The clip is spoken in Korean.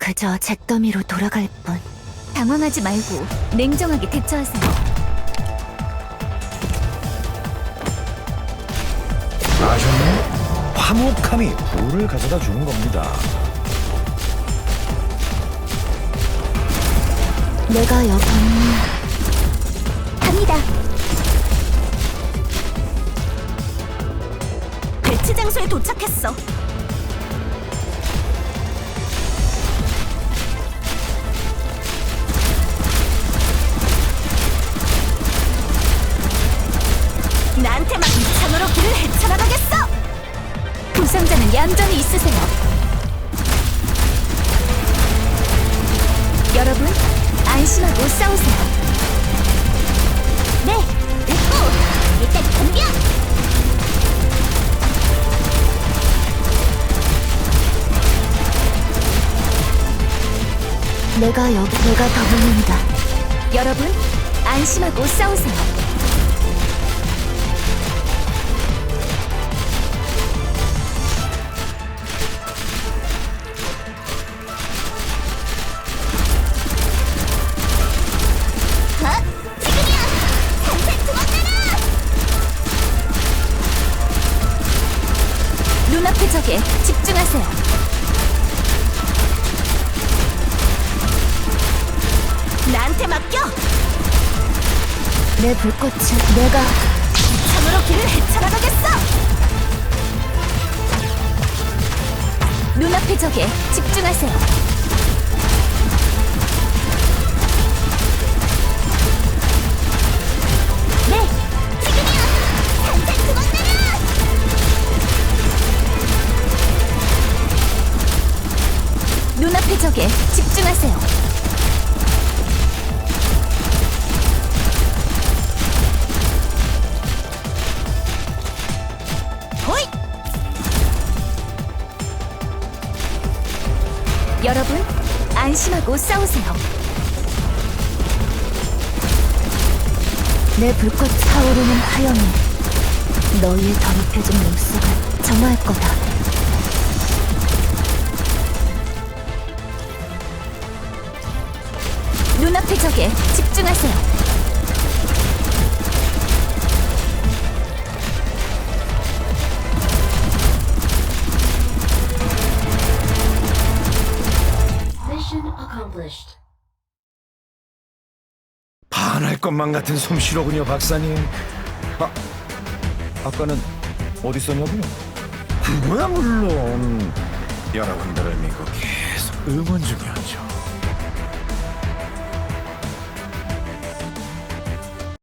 그저 잿더미로 돌아갈 뿐. 당황하지 말고 냉정하게 대처하세요. 아셨네? 화목함이 불을 가져다 주는 겁니다. 내가 여기 갑니다. 배치 장소에 도착했어. 얌전히 있으세요. 여러분, 안심하고 싸우세요. 네, 됐고 일단 공격. 내가 여기 내가 더블린다. 여러분, 안심하고 싸우세요. 눈앞의 적에 집중하세요. 나한테 맡겨! 내 불꽃은 내가 참으로 길을 헤쳐나가겠어! 눈앞의 적에 집중하세요. 눈앞의 적에 집중하세요. 호이! 여러분, 안심하고 싸우세요. 내 불꽃 타오르는 화염이 너희의 더럽혀진 몸속을 정화할 거다. 눈앞의 적에 집중하세요. 반할 것만 같은 솜씨로군요, 박사님. 아, 아까는 어디 있었냐고요? 그거야 물론 여러분들을 믿고 계속 응원 중이었죠.